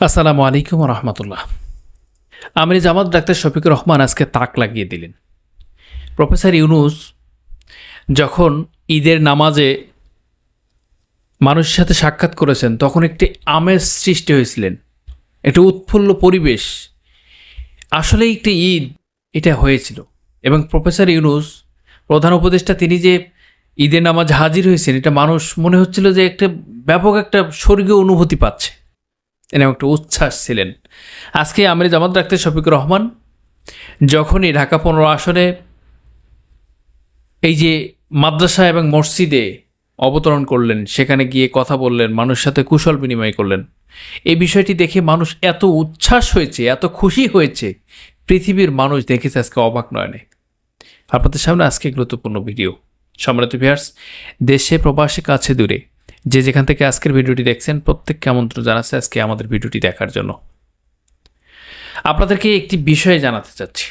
আসসালামু আলাইকুম রহমতুল্লাহ। আমির জামাত ডাক্তার শফিকুর রহমান আজকে তাক লাগিয়ে দিলেন। প্রফেসর ইউনুস যখন ঈদের নামাজে মানুষের সাথে সাক্ষাৎ করেছেন, তখন একটি আমেজ সৃষ্টি হয়েছিলেন। একটি উৎফুল্ল পরিবেশ। আসলে একটি ঈদ, এটা হয়েছিল। এবং প্রফেসর ইউনুস, প্রধান উপদেষ্টা, তিনি যে ঈদের নামাজ হাজির হয়েছেন, এটা মানুষ মনে হচ্ছিল যে একটা ব্যাপক একটা স্বর্গীয় অনুভূতি পাচ্ছে। এরকম একটা উচ্ছ্বাস ছিলেন। আজকে আমির জামাত ডাক্তার শফিকুর রহমান, যখনই ঢাকা পনেরো আসনে এই যে মাদ্রাসা এবং মসজিদে অবতরণ করলেন, সেখানে গিয়ে কথা বললেন, মানুষের সাথে কুশল বিনিময় করলেন, এই বিষয়টি দেখে মানুষ এত উচ্ছ্বাস হয়েছে, এত খুশি হয়েছে, পৃথিবীর মানুষ দেখেছে আজকে অবাক নয়নে। আপনাদের সামনে আজকে গুরুত্বপূর্ণ ভিডিও। সম্মানিত ভিয়ার্স দেশে প্রবাসী কাছে দূরে যে যেখান থেকে আজকের ভিডিওটি দেখছেন, প্রত্যেককে আমন্ত্রণ জানাচ্ছে আজকে আমাদের ভিডিওটি দেখার জন্য। আপনাদেরকে একটি বিষয়ে জানাতে চাচ্ছি।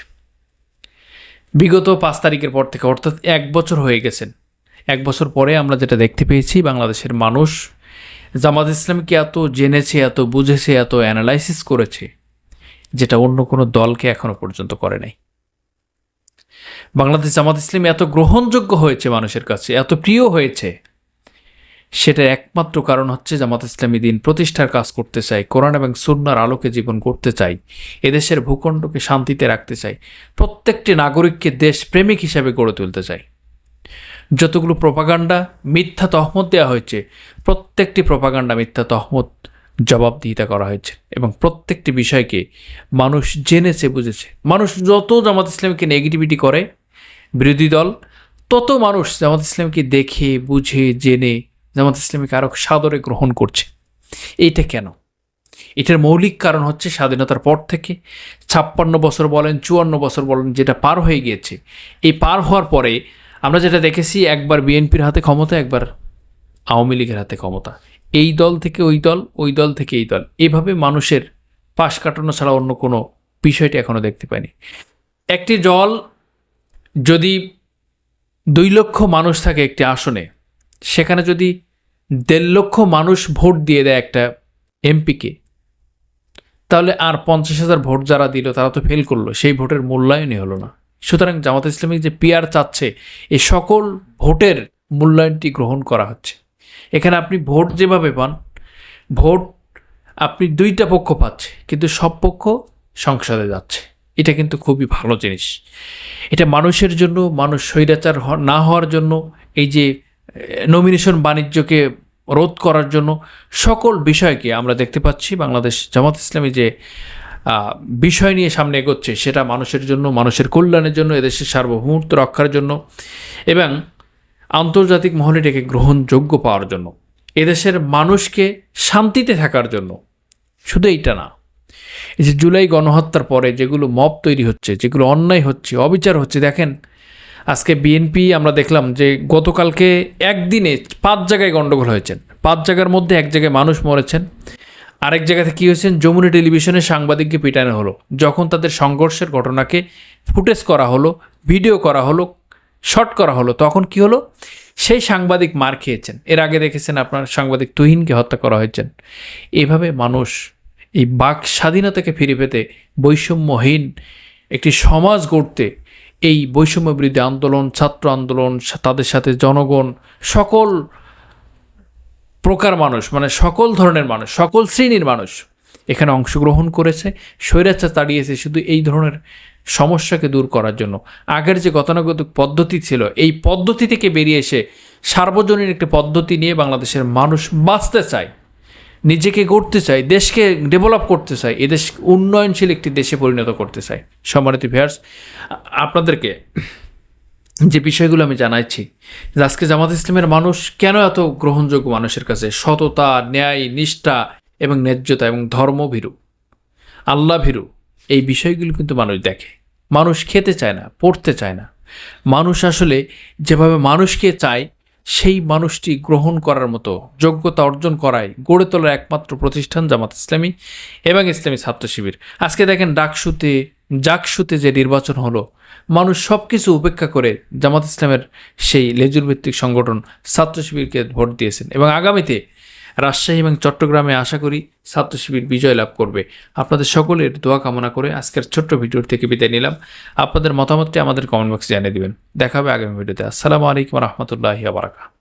বিগত পাঁচ তারিখের পর থেকে, অর্থাৎ এক বছর হয়ে গেছেন এক বছর পরে আমরা যেটা দেখতে পেয়েছি, বাংলাদেশের মানুষ জামাত ইসলামকে এত জেনেছে, এত বুঝেছে, এত অ্যানালাইসিস করেছে, যেটা অন্য কোনো দলকে এখনও পর্যন্ত করে নাই। বাংলাদেশ জামাত ইসলাম এত গ্রহণযোগ্য হয়েছে মানুষের কাছে, এত প্রিয় হয়েছে সেটার একমাত্র কারণ হচ্ছে জামাত ইসলামী দিন প্রতিষ্ঠার কাজ করতে চাই কোরআন এবং সুন্নার আলোকে জীবন করতে চাই এদেশের ভূখণ্ডকে শান্তিতে রাখতে চাই প্রত্যেকটি নাগরিককে দেশ প্রেমিক হিসাবে গড়ে তুলতে চাই যতগুলো প্রপাগান্ডা মিথ্যা তহমত দেওয়া হয়েছে, প্রত্যেকটি প্রপাগান্ডা মিথ্যা তহমত জবাবদিহিতা করা হয়েছে এবং প্রত্যেকটি বিষয়কে মানুষ জেনেছে, বুঝেছে। মানুষ যত জামাত ইসলামকে নেগেটিভিটি করে, বিরোধী দল, তত মানুষ জামাত ইসলামকে দেখে, বুঝে, জেনে জামাত ইসলামীকে আরও সাদরে গ্রহণ করছে। এইটা কেন? এটার মৌলিক কারণ হচ্ছে স্বাধীনতার পর থেকে ছাপ্পান্ন বছর বলেন, চুয়ান্ন বছর বলেন, যেটা পার হয়ে গিয়েছে। এই পার হওয়ার পরে আমরা যেটা দেখেছি, একবার বিএনপির হাতে ক্ষমতা, একবার আওয়ামী লীগের হাতে ক্ষমতা। এই দল থেকে ওই দল ওই দল থেকে এই দল। এভাবে মানুষের পাশ কাটানো ছাড়া অন্য কোনো বিষয়টি এখনও দেখতে পাইনি। একটি দল যদি দুই লক্ষ মানুষ থাকে একটি আসনে, সেখানে যদি দেড় লক্ষ মানুষ ভোট দিয়ে দেয় একটা এমপিকে। তাহলে আর পঞ্চাশ হাজার ভোট যারা দিল, তারা তো ফেল করল। সেই ভোটের মূল্যায়নই হলো না। সুতরাং জামাত ইসলামী যে পিয়ার চাচ্ছে এই সকল ভোটের মূল্যায়নটি গ্রহণ করা হচ্ছে। এখানে আপনি ভোট যেভাবে পান, ভোট আপনি দুইটা পক্ষ পাচ্ছে, কিন্তু সব পক্ষ সংসদে যাচ্ছে। এটা কিন্তু খুবই ভালো জিনিস। এটা মানুষের জন্য, মানুষ স্বৈরাচার না হওয়ার জন্য এই যে নমিনেশন বাণিজ্যকে রোধ করার জন্য সকল বিষয়কে আমরা দেখতে পাচ্ছি। বাংলাদেশ জামাত ইসলামী যে বিষয় নিয়ে সামনে এগোচ্ছে, সেটা মানুষের জন্য, মানুষের কল্যাণের জন্য, এদেশের সার্বভৌমত্ব রক্ষার জন্য এবং আন্তর্জাতিক মহলে এটাকে গ্রহণযোগ্য পাওয়ার জন্য। এদেশের মানুষকে শান্তিতে থাকার জন্য। শুধু এইটা না, এই যে জুলাই গণহত্যার পরে যেগুলো মব তৈরি হচ্ছে, যেগুলো অন্যায় হচ্ছে, অবিচার হচ্ছে, দেখেন আজকে বিএনপি আমরা দেখলাম যে গতকালকে একদিনে পাঁচ জায়গায় গণ্ডগোল হয়েছেন পাঁচ জায়গার মধ্যে এক জায়গায় মানুষ মরেছেন। আরেক জায়গাতে কী হয়েছেন যমুনা টেলিভিশনে সাংবাদিককে পিটানো হলো। যখন তাদের সংঘর্ষের ঘটনাকে ফুটেজ করা হলো, ভিডিও করা হলো শর্ট করা হলো, তখন কি হলো? সেই সাংবাদিক মার খেয়েছেন। এর আগে দেখেছেন আপনার সাংবাদিক তুহিনকে হত্যা করা হয়েছেন। এভাবে মানুষ এই বাক স্বাধীনতাকে ফিরে পেতে বৈষম্যহীন একটি সমাজ গড়তে এই বৈষম্য বিরোধী আন্দোলন, ছাত্র আন্দোলন, তাদের সাথে জনগণ, সকল প্রকার মানুষ মানে সকল ধরনের মানুষ, সকল শ্রেণির মানুষ এখানে অংশগ্রহণ করেছে স্বৈরাচ্ছা তাড়িয়েছে শুধু এই ধরনের সমস্যাকে দূর করার জন্য। আগের যে গতানুগতিক পদ্ধতি ছিল, এই পদ্ধতি থেকে বেরিয়ে এসে সার্বজনীন একটি পদ্ধতি নিয়ে বাংলাদেশের মানুষ বাঁচতে চায়। নিজেকে গড়তে চায় দেশকে ডেভেলপ করতে চায় এদেশ উন্নয়নশীল একটি দেশে পরিণত করতে চায় সম্মানিত ভিয়ার্স আপনাদেরকে যে বিষয়গুলো আমি জানাইছি, যে আজকে জামাত ইসলামের মানুষ কেন এত গ্রহণযোগ্য মানুষের কাছে? সততা, ন্যায়, নিষ্ঠা এবং ন্যায্যতা এবং ধর্মভীরু আল্লাহ ভীরু, এই বিষয়গুলো কিন্তু মানুষ দেখে। মানুষ খেতে চায় না, পড়তে চায় না। মানুষ আসলে যেভাবে মানুষকে চায় সেই মানুষটি গ্রহণ করার মতো যোগ্যতা অর্জন করায় গড়ে তোলার একমাত্র প্রতিষ্ঠান জামাত ইসলামী এবং ইসলামী ছাত্র শিবির। আজকে দেখেন ডাকসুতে জাকসুতে যে নির্বাচন হলো, মানুষ সব কিছু উপেক্ষা করে জামাত ইসলামের সেই লেজুর ভিত্তিক সংগঠন ছাত্র শিবিরকে ভোট দিয়েছেন এবং আগামীতে রাজশাহী এবং চট্টগ্রামে আশা করি ছাত্র শিবির বিজয় লাভ করবে। আপনাদের সকলের দোয়া কামনা করে আজকের ছোট্ট ভিডিওর থেকে বিদায় নিলাম। আপনাদের মতামতটি আমাদের কমেন্ট বক্সে জানিয়ে দেবেন। দেখা হবে আগামী ভিডিওতে। আসসালামু আলাইকুম রহমতুল্লাহি বারাকাত